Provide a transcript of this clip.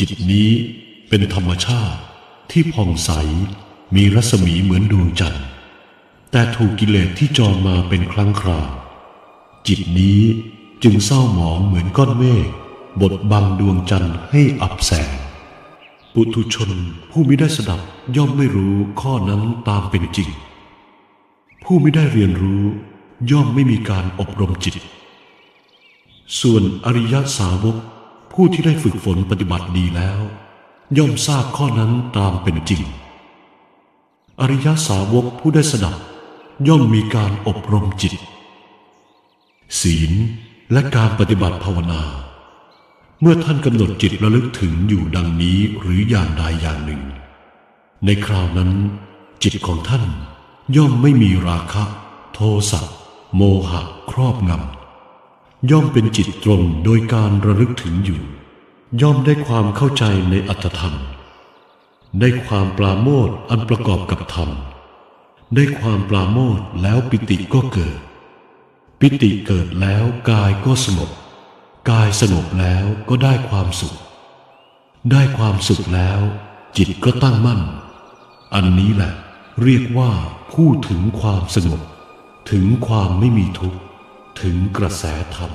จิตนี้เป็นธรรมชาติที่ผ่องใสมีรัศมีเหมือนดวงจันทร์ แต่ถูกกิเลสที่จอมาเป็นครั้งคราว จิตนี้จึงเศร้าหมองเหมือนก้อนเมฆบดบังดวงจันทร์ให้อับแสง ปุถุชนผู้ไม่ได้สดับย่อมไม่รู้ข้อนั้นตามเป็นจริง ผู้ไม่ได้เรียนรู้ย่อมไม่มีการอบรมจิต ส่วนอริยสาวก ผู้ที่ได้ฝึกฝนปฏิบัติดีแล้ว ย่อมทราบข้อนั้นตามเป็นจริง อริยสาวกผู้ได้สดับ ย่อมมีการอบรมจิต ศีลและการปฏิบัติภาวนา เมื่อท่านกำหนดจิตระลึกถึงอยู่ดังนี้หรืออย่างใดอย่างหนึ่ง ในคราวนั้น จิตของท่านย่อมไม่มีราคะ โทสะโมหะครอบงำ ย่อมเป็นจิตตรงโดยการระลึกถึงอยู่ ย่อมได้ความเข้าใจในอัตธรรม ได้ความปราโมทอันประกอบกับธรรม ได้ความปราโมทแล้วปิติก็เกิด ปิติเกิดแล้วกายก็สงบ กายสงบแล้วก็ได้ความสุข ได้ความสุขแล้ว จิตก็ตั้งมั่น อันนี้แหละ เรียกว่าผู้ถึงความสงบ ถึงความไม่มีทุกข์ ถึงกระแสธรรม